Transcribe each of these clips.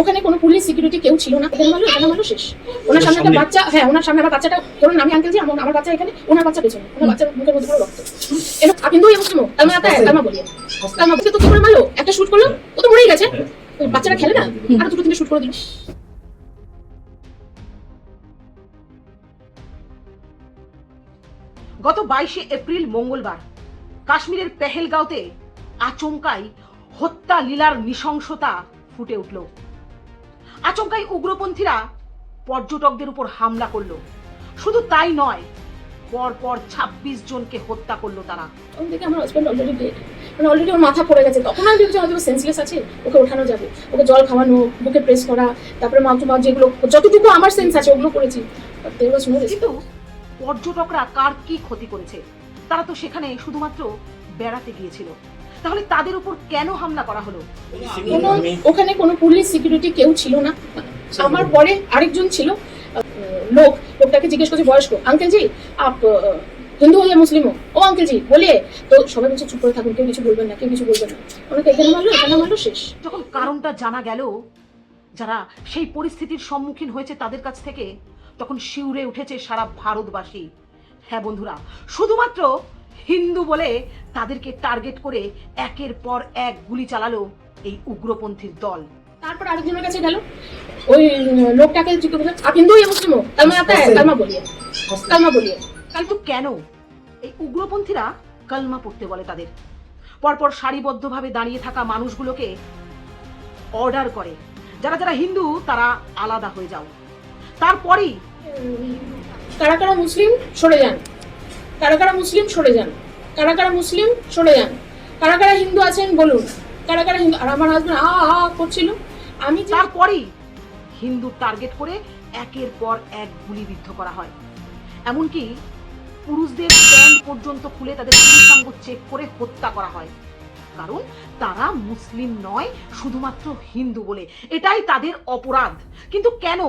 ওখানে কোনো police security কেউ ছিল না। এখানে মারলো এখানে মারলো শেষ। ওনার সামনে একটা বাচ্চা হ্যাঁ ওনার সামনে আমার বাচ্চাটা ধরুন আমি আঙ্কেল জি আমার বাচ্চা এখানে ওনার বাচ্চা পেছনে। ওনার বাচ্চার মুখের মধ্যে রক্ত। এটা কিন্তু এই মুসলিম আতা বলছে তো কি করে মারলো? একটা শুট করল? ও তো মরেই গেছে। বাচ্চারা খেলে না? আর দুটো তিনটে শুট করে দিল গত বাইশে এপ্রিল মঙ্গলবার কাশ্মীরের পেহেলগাঁওতে আচমকাই হত্যা লীলার নৃশংসতা ফুটে উঠল। আচমকাই উগ্রপন্থীরা পর্যটকদের উপর হামলা করল। শুধু তাই নয় পর পর ছাব্বিশ জনকে হত্যা করল তারা। তখন থেকে আমার হাজব্যান্ড অলরেডি ডেড মানে অলরেডি ওর মাথা পড়ে গেছে। তখন আমি ভেবেছি হয়তো সেন্সলেস আছে ওকে ওঠানো যাবে। ওকে জল খাওয়ানো বুকে প্রেস করা তারপরে টু মাউথ যেগুলো যতটুকু আমার সেন্স আছে ওগুলো করেছি. কিন্তু পর্যটকরা কার কি ক্ষতি করেছে? তারা তো সেখানে শুধুমাত্র বেড়াতে গিয়েছিল। তাহলে তাদের উপর কেন হামলা করা হলো? ওখানে কোনো পুলিশ সিকিউরিটি কেউ ছিল না। আমার পরে আরেকজন ছিল লোক লোকটাকে জিজ্ঞেস করছে বয়স্ক। আঙ্কেল জি আপ হিন্দু হয়ে মুসলিম ও আঙ্কেল জি বলিয়ে তো সবাই বলছে চুপ করে থাকুন কেউ কিছু বলবেন না কেউ কিছু বলবেন না। ওনাকে এখানে মারলো এখানে মারলো শেষ। যখন কারণটা জানা গেল যারা সেই পরিস্থিতির সম্মুখীন হয়েছে তাদের কাছ থেকে তখন শিউরে উঠেছে সারা ভারতবাসী। হ্যাঁ বন্ধুরা শুধুমাত্র হিন্দু বলে তাদেরকে টার্গেট করে একের পর এক গুলি চালালো এই উগ্রপন্থীর দল। তারপর আরেকজনের কাছে গেল। ওই লোকটাকে জিজ্ঞেস করছে আপ হিন্দু মুসলিম আতা হ্যাঁ তালমা বলিয়ে। তালমা বলিয়ে। কিন্তু কেন? এই উগ্রপন্থীরা কালমা পড়তে বলে তাদের। পরপর সারিবদ্ধভাবে দাঁড়িয়ে থাকা মানুষগুলোকে অর্ডার করে। যারা যারা হিন্দু তারা আলাদা হয়ে যাও। তারপরেই কারা কারা? মুসলিম? সরে যান। কারা কারা মুসলিম সরে যান। কারা কারা মুসলিম সরে যান। কারা কারা হিন্দু আছেন বলুন। কারা কারা হিন্দু আর আমার হাজবেন্ড আ আ করছিল। আমি তারপরেই হিন্দু টার্গেট করে একের পর এক গুলিবিদ্ধ করা হয়। এমনকি পুরুষদের প্যান্ট পর্যন্ত খুলে তাদের পুরুষাঙ্গ চেক করে হত্যা করা হয়। কারণ তারা মুসলিম নয়, শুধুমাত্র হিন্দু বলে। এটাই তাদের অপরাধ। কিন্তু কেন?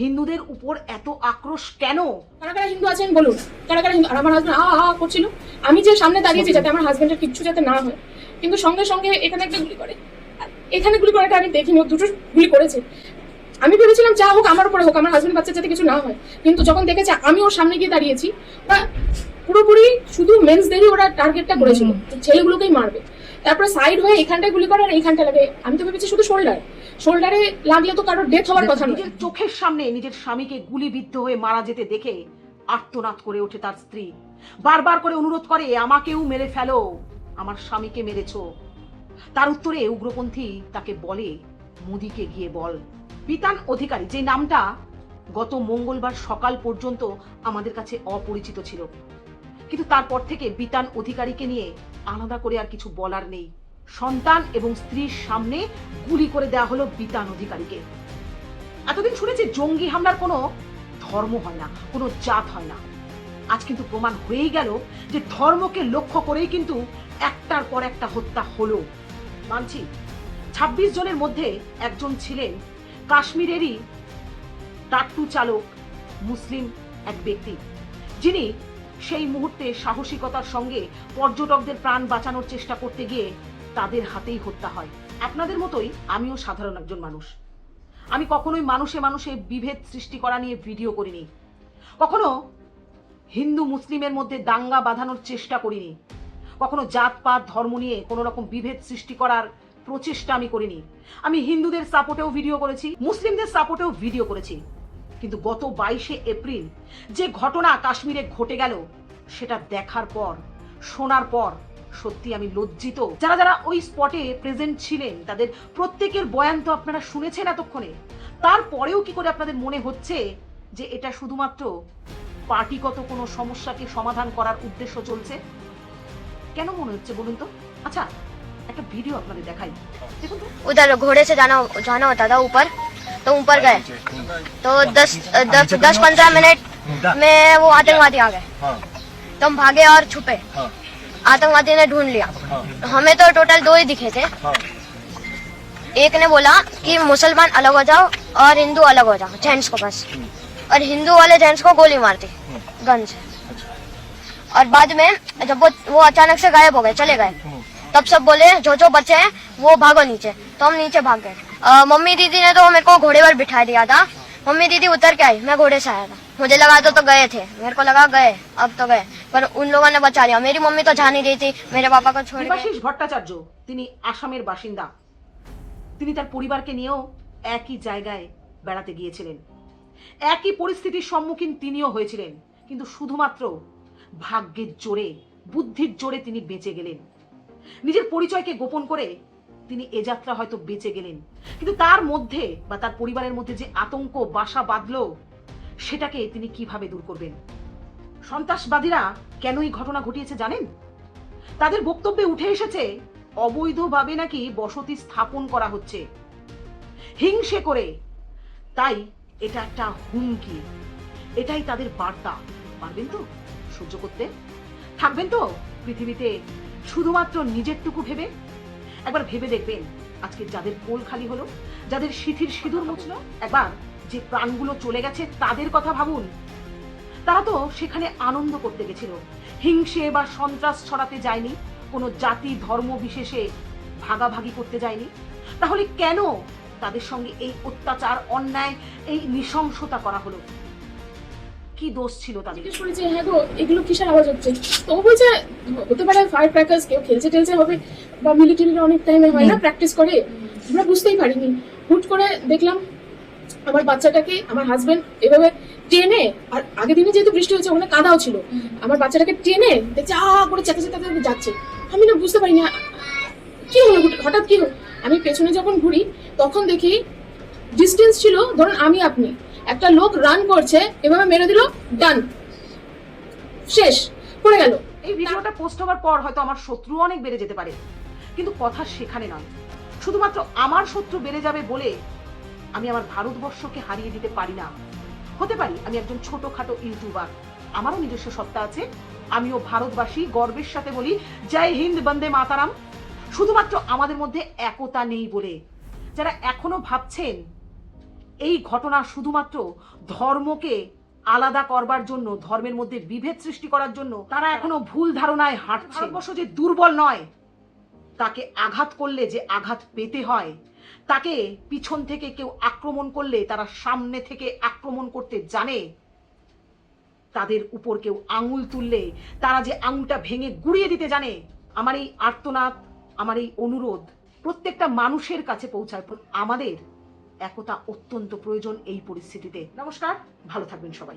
হিন্দুদের উপর এত আক্রোশ কেন? কারা কারা হিন্দু আছেন বলুন। কারা কারা হিন্দু আর আমার হাজবেন্ড আ আ করছিল। আমি যে সামনে দাঁড়িয়েছি যাতে আমার হাজবেন্ডের কিচ্ছু যাতে না হয়। কিন্তু সঙ্গে সঙ্গে এখানে একটা গুলি করে। এখানে গুলি করাটা আমি দেখিনি দুটো গুলি করেছে। আমি ভেবেছিলাম যা হোক আমার উপরে হোক আমার হাজবেন্ড বাচ্চা যাতে কিছু না হয়। কিন্তু যখন দেখেছে আমি ওর সামনে গিয়ে দাঁড়িয়েছি ওরা পুরোপুরি শুধু মেন্সদেরই ওরা টার্গেটটা করেছিল। ছেলেগুলোকেই মারবে। তারপরে সাইড হয়ে এখানটায় গুলি করে আর এইখানটা লাগে। আমি তো ভেবেছি শুধু শোল্ডার শোল্ডারে লাগলে তো কারোর ডেথ হওয়ার কথা নয়। নিজের চোখের সামনে নিজের স্বামীকে গুলিবিদ্ধ হয়ে মারা যেতে দেখে আর্তনাদ করে ওঠে তার স্ত্রী। বারবার করে অনুরোধ করে, আমাকেও মেরে ফেলো। আমার স্বামীকে মেরেছো। তার উত্তরে উগ্রপন্থী তাকে বলে, মোদিকে গিয়ে বল। বিতান অধিকারী, যে নামটা গত মঙ্গলবার সকাল পর্যন্ত আমাদের কাছে অপরিচিত ছিল। কিন্তু তারপর থেকে বিতান অধিকারীকে নিয়ে আলাদা করে আর কিছু বলার নেই। সন্তান এবং স্ত্রীর সামনে গুলি করে দেওয়া হলো বিতান অধিকারীকে। এতদিন শুনেছি জঙ্গি হামলার কোনো ধর্ম হয় না, কোনো জাত হয় না। আজ কিন্তু প্রমাণ হয়েই গেল যে ধর্মকে লক্ষ্য করেই কিন্তু একটার পর একটা হত্যা হলো। মানছি, ছাব্বিশ জনের মধ্যে একজন ছিলেন কাশ্মীরেরই টাট্টু চালক মুসলিম এক ব্যক্তি। যিনি সেই মুহূর্তে সাহসিকতার সঙ্গে পর্যটকদের প্রাণ বাঁচানোর চেষ্টা করতে গিয়ে তাদের হাতেই হত্যা হয়। আপনাদের মতোই আমিও সাধারণ একজন মানুষ। আমি কখনোই মানুষে মানুষে বিভেদ সৃষ্টি করা নিয়ে ভিডিও করিনি। কখনো হিন্দু মুসলিমের মধ্যে দাঙ্গা বাঁধানোর চেষ্টা করিনি। কখনো জাতপাত ধর্ম নিয়ে কোনো রকম বিভেদ সৃষ্টি করার প্রচেষ্টা আমি করিনি। আমি হিন্দুদের সাপোর্টেও ভিডিও করেছি, মুসলিমদের সাপোর্টেও ভিডিও করেছি। কিন্তু গত বাইশে এপ্রিল যে ঘটনা কাশ্মীরে ঘটে গেল, সেটা দেখার পর, শোনার পর সত্যি আমি লজ্জিত। যারা যারা ওই স্পটে প্রেজেন্ট ছিলেন, তাদের প্রত্যেকের বয়ান তো আপনারা শুনেছেন এতক্ষণে। তারপরেও কি করে আপনাদের মনে হচ্ছে যে এটা শুধুমাত্র পার্টিগত কোনো সমস্যাকে সমাধান করার উদ্দেশ্য চলছে? কেন মনে হচ্ছে বলুন তো? আচ্ছা একটা ভিডিও আপনাদের দেখাই। দেখুন ঘরেছে জানাও জানাও দাদা উপর। तो ऊपर गए। तो दस दस दस पंद्रह मिनट में वो आतंकवादी आ गए। तो हम भागे और छुपे। आतंकवादी ने ढूंढ लिया। हमें तो टोटल दो ही दिखे थे। एक ने बोला कि मुसलमान अलग हो जाओ और हिंदू अलग हो जाओ, जेंट्स को बस। और हिंदू वाले जेंट्स को गोली मारती गन से। और बाद में जब वो वो अचानक से गायब हो गए, चले गए। तब सब बोले जो जो बचे हैं, वो भागो नीचे। तो हम नीचे भाग गए। अ, मम्मी दीदी ने तो मेरे को घोड़े पर बिठा दिया था मम्मी दीदी उतर के आई मैं घोड़े से आया था मुझे लगा तो, तो गए थे मेरे को लगा गए अब तो गए पर उन लोगों ने बचा लिया मेरी मम्मी तो जा नहीं रही थी मेरे पापा को छोड़ के দেবাশিস ভট্টাচার্য তিনি আসামের বাসিন্দা তিনি তার পরিবারকে নিয়েও একই জায়গায় বেড়াতে গিয়েছিলেন একই পরিস্থিতির সম্মুখীন তিনিও হয়েছিলেন কিন্তু শুধুমাত্র ভাগ্যের জোরে বুদ্ধির জোরে তিনি বেঁচে গেলেন নিজের পরিচয়কে গোপন করে তিনি এ যাত্রা হয়তো বেঁচে গেলেন। কিন্তু তার মধ্যে বা তার পরিবারের মধ্যে যে আতঙ্ক, বাসা বাঁধল, সেটাকে তিনি কীভাবে দূর করবেন? সন্ত্রাসবাদীরা কেন এই ঘটনা ঘটিয়েছে জানেন? তাদের বক্তব্যে উঠে এসেছে, অবৈধভাবে নাকি বসতি স্থাপন করা হচ্ছে। হিংসে করে। তাই এটা একটা হুমকি। এটাই তাদের বার্তা। পারবেন তো সহ্য করতে? থাকবেন তো পৃথিবীতে শুধুমাত্র নিজেরটুকু ভেবে? একবার ভেবে দেখবেন, আজকে যাদের কোল খালি হলো, যাদের সিথির সিঁদুর মুছলো, একবার যে প্রাণগুলো চলে গেছে তাদের কথা ভাবুন। তারা তো সেখানে আনন্দ করতে গেছিল। হিংসে বা সন্ত্রাস ছড়াতে যায়নি, কোনো জাতি, ধর্ম বিশেষে ভাগাভাগি করতে যায়নি। তাহলে কেন তাদের সঙ্গে এই অত্যাচার, অন্যায়, এই নৃশংসতা করা হলো? কি দোষ ছিল তাদের? জিজ্ঞেস করেছি হ্যাঁ গো এগুলো কিসের আওয়াজ হচ্ছে? তো বলছে হতে পারে ফায়ার ক্র্যাকার্স কেউ খেলছে টেলছে হবে বা মিলিটারির অনেক টাইমে হয় না প্র্যাকটিস করে। আমরা বুঝতেই পারিনি। হুট করে দেখলাম আমার বাচ্চাটাকে আমার হাজবেন্ড এভাবে টেনে আর আগের দিনে যেহেতু বৃষ্টি হচ্ছে ওখানে কাদাও ছিল। আমার বাচ্চাটাকে টেনে দেখছে আ করে চেতে চেতে যাচ্ছে। আমি না বুঝতে পারিনি কি হলো হঠাৎ কি হলো? আমি পেছনে যখন ঘুরি তখন দেখি ডিস্টেন্স ছিল ধরুন আমি আপনি একটা লোক রান করছে, এভাবে মেরে দিল ডান শেষ, পড়ে গেল। এই ভিডিওটা পোস্ট হওয়ার পর হয়তো আমার শত্রু অনেক বেড়ে যেতে পারে। কিন্তু কথা সেখানে নয়। শুধুমাত্র আমার শত্রু বেড়ে যাবে বলে আমি আমার ভারতবর্ষকে হারিয়ে দিতে পারি না। হতে পারি আমি একজন ছোটখাটো ইউটিউবার। আমারও নিজস্ব সত্তা আছে। আমিও ভারতবাসী, গর্বের সাথে বলি, জয় হিন্দ, বন্দে মাতারাম। শুধুমাত্র আমাদের মধ্যে একতা নেই বলে। যারা এখনও ভাবছেন এই ঘটনা শুধুমাত্র ধর্মকে আলাদা করবার জন্য, ধর্মের মধ্যে বিভেদ সৃষ্টি করার জন্য তারা এখনও ভুল ধারণায় হাঁটছে। ভারতবর্ষ যে দুর্বল নয়, তাকে আঘাত করলে যে আঘাত পেতে হয়, তাকে পিছন থেকে কেউ আক্রমণ করলে, তারা সামনে থেকে আক্রমণ করতে জানে, তাদের উপর কেউ আঙুল তুললে, তারা যে আঙুলটা ভেঙে গুড়িয়ে দিতে জানে, আমার এই আর্তনাদ, আমার এই অনুরোধ প্রত্যেকটা মানুষের কাছে পৌঁছায়, আমাদের একতা অত্যন্ত প্রয়োজন এই পরিস্থিতিতে। নমস্কার ভালো থাকবেন সবাই।